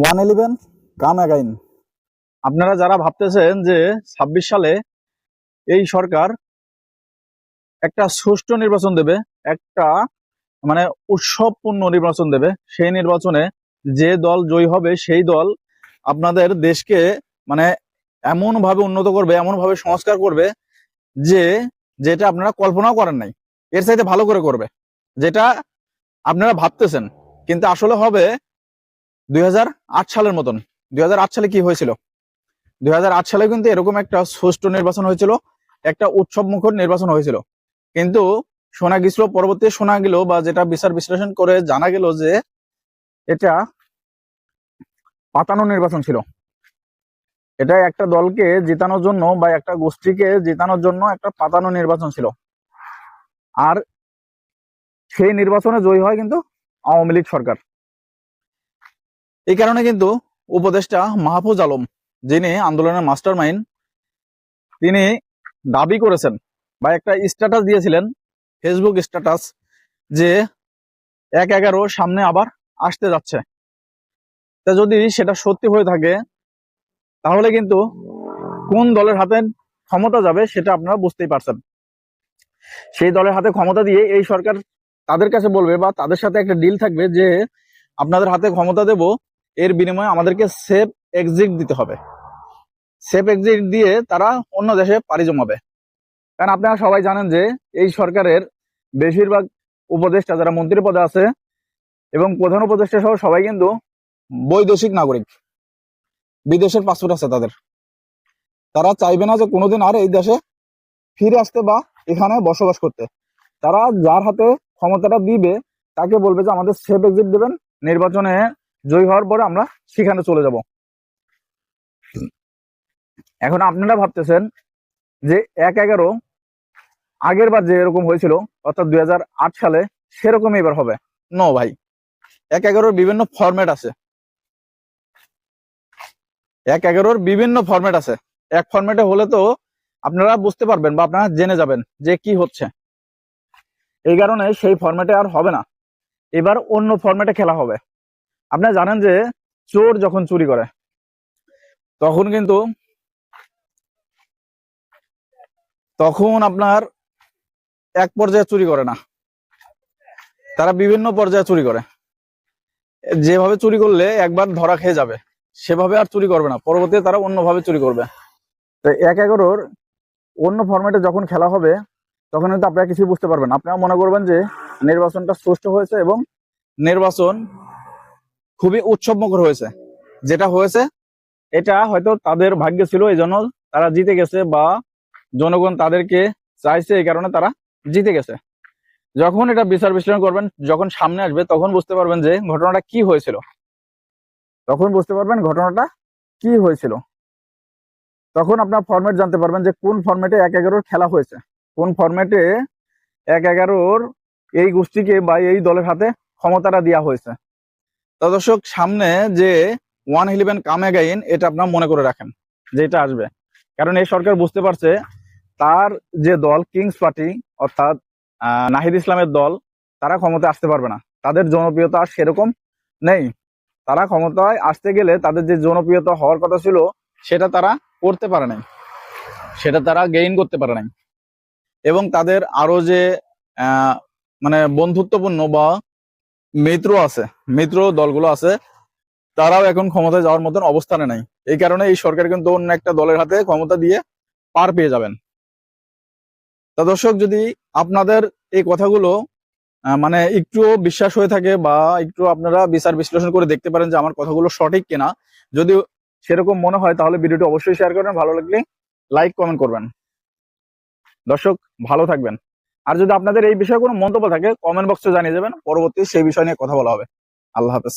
One eleven কাম again আপনারা যারা ভাবতেছেন যে ছাব্বিশ সালে এই সরকার একটা সুষ্ঠু নির্বাচন দেবে, একটা মানে উৎসবপূর্ণ নির্বাচন দেবে, সেই নির্বাচনে যে দল জয়ী হবে, সেই দল আপনাদের দেশকে মানে এমনভাবে উন্নত করবে, এমনভাবে সংস্কার করবে যে যেটা আপনারা কল্পনাও করেন নাই। এর চাইতে ভালো করে করবে, যেটা আপনারা ভাবতেছেন। কিন্তু আসলে হবে দুই হাজার আট সালের মতন। দুই হাজার আট সালে কি হয়েছিল? দুই হাজার আট সালে কিন্তু এরকম একটা সুষ্ঠু নির্বাচন হয়েছিল, একটা উৎসব মুখর নির্বাচন হয়েছিল। কিন্তু শোনা গেছিল, পরবর্তী শোনা গেল বা যেটা বিচার বিশ্লেষণ করে জানা গেল যে এটা পাতানো নির্বাচন ছিল। এটা একটা দলকে জেতানোর জন্য বা একটা গোষ্ঠীকে জেতানোর জন্য একটা পাতানো নির্বাচন ছিল। আর সেই নির্বাচনে জয়ী হয় কিন্তু আওয়ামী লীগ সরকার। এই কারণে কিন্তু উপদেষ্টা মাহফুজ আলম, যিনি আন্দোলনের মাস্টার মাইন্ড তিনি দাবি করেছেন বা একটা স্ট্যাটাস দিয়েছিলেন ফেসবুক স্ট্যাটাস যে এক এগারো সামনে আবার আসতে যাচ্ছে। তা যদি সেটা সত্যি হয়ে থাকে, তাহলে কিন্তু কোন দলের হাতে ক্ষমতা যাবে সেটা আপনারা বুঝতেই পারছেন। সেই দলের হাতে ক্ষমতা দিয়ে এই সরকার তাদের কাছে বলবে বা তাদের সাথে একটা ডিল থাকবে যে আপনাদের হাতে ক্ষমতা দেব এর বিনিময়ে আমাদেরকে সেফ এক্সিট দিতে হবে। সেফ এক্সিট দিয়ে তারা অন্য দেশে পাড়ি জমাবে। কারণ আপনারা সবাই জানেন যে এই সরকারের বেশিরভাগ উপদেষ্টা যারা মন্ত্রী পদে আছে এবং প্রধান উপদেষ্টা সহ সবাই কিন্তু বৈদেশিক নাগরিক। বিদেশের পাসপোর্ট আছে তাদের। তারা চাইবে না যে কোনোদিন আর এই দেশে ফিরে আসতে বা এখানে বসবাস করতে। তারা যার হাতে ক্ষমতাটা দিবে, তাকে বলবে যে আমাদের সেফ এক্সিট দেবেন। নির্বাচনে জয়ী হওয়ার পরে আমরা সেখানে চলে যাব। এখন আপনারা ভাবতেছেন যে এক এগারো আগের বার যে এরকম হয়েছিল, অর্থাৎ দুই হাজার আট সালে সেরকম এবার হবে। নো ভাই, এক এগারোর বিভিন্ন ফরম্যাট আছে। এক এগারোর বিভিন্ন ফরম্যাট আছে। এক ফরম্যাটে হলে তো আপনারা বুঝতে পারবেন বা আপনারা জেনে যাবেন যে কি হচ্ছে। এই কারণে সেই ফরম্যাটে আর হবে না। এবার অন্য ফরম্যাটে খেলা হবে। আপনারা জানেন যে চোর যখন চুরি করে, তখন কিন্তু তখন আপনার এক পর্যায়ে চুরি করে না। তারা বিভিন্ন পর্যায়ে চুরি করে। যেভাবে চুরি করলে একবার ধরা খেয়ে যাবে, সেভাবে আর চুরি করবে না। পরবর্তীতে তারা অন্যভাবে চুরি করবে। তো এক এগারোর অন্য ফরম্যাটে যখন খেলা হবে, তখন কিন্তু আপনারা কিছুই বুঝতে পারবেন আপনারা মনে করবেন যে নির্বাচনটা সুষ্ঠু হয়েছে এবং নির্বাচন খুবই উৎসবমুখর হয়েছে। যেটা হয়েছে, এটা হয়তো তাদের ভাগ্যে ছিল এই জন্য তারা জিতে গেছে বা জনগণ তাদেরকে চাইছে এই কারণে তারা জিতে গেছে। যখন এটা বিচার বিশ্লেষণ করবেন, যখন সামনে আসবে, তখন বুঝতে পারবেন যে ঘটনাটা কি হয়েছিল। তখন বুঝতে পারবেন ঘটনাটা কি হয়েছিল। তখন আপনার ফরম্যাট জানতে পারবেন যে কোন ফরম্যাটে এক এগারোর খেলা হয়েছে। কোন ফরম্যাটে এক এগারোর এই গোষ্ঠীকে বা এই দলের হাতে ক্ষমতাটা দেওয়া হয়েছে। তো দর্শক, সামনে যে ওয়ান ইলেভেন কাম এগাইন এটা আপনার মনে করে রাখেন যে এটা আসবে। কারণ এই সরকার বুঝতে পারছে তার যে দল কিংস পার্টি অর্থাৎ নাহিদ ইসলামের দল, তারা ক্ষমতায় আসতে পারবে না। তাদের জনপ্রিয়তা আর সেরকম নেই। তারা ক্ষমতায় আসতে গেলে তাদের যে জনপ্রিয়তা হওয়ার কথা ছিল, সেটা তারা করতে পারে নাই। সেটা তারা গেইন করতে পারে নাই। এবং তাদের আরও যে মানে বন্ধুত্বপূর্ণ বা মিত্র আছে, মিত্র দলগুলো আছে। তারাও এখন ক্ষমতায় যাওয়ার মতন অবস্থানে নাই। এই কারণে এই সরকার কিন্তু অন্য একটা দলের হাতে ক্ষমতা দিয়ে পার পেয়ে যাবেন। তা দর্শক, যদি আপনাদের এই কথাগুলো মানে একটু বিশ্বাস হয়ে থাকে বা একটু আপনারা বিচার বিশ্লেষণ করে দেখতে পারেন যে আমার কথাগুলো সঠিক কিনা, যদি সেরকম মনে হয় তাহলে ভিডিওটি অবশ্যই শেয়ার করবেন। ভালো লাগলে লাইক, কমেন্ট করবেন। দর্শক, ভালো থাকবেন। আর যদি আপনাদের এই বিষয়ে কোনো মন্তব্য থাকে কমেন্ট বক্সে জানিয়ে যাবেন পরবর্তী সেই বিষয় নিয়ে কথা বলা হবে। আল্লাহ হাফেজ।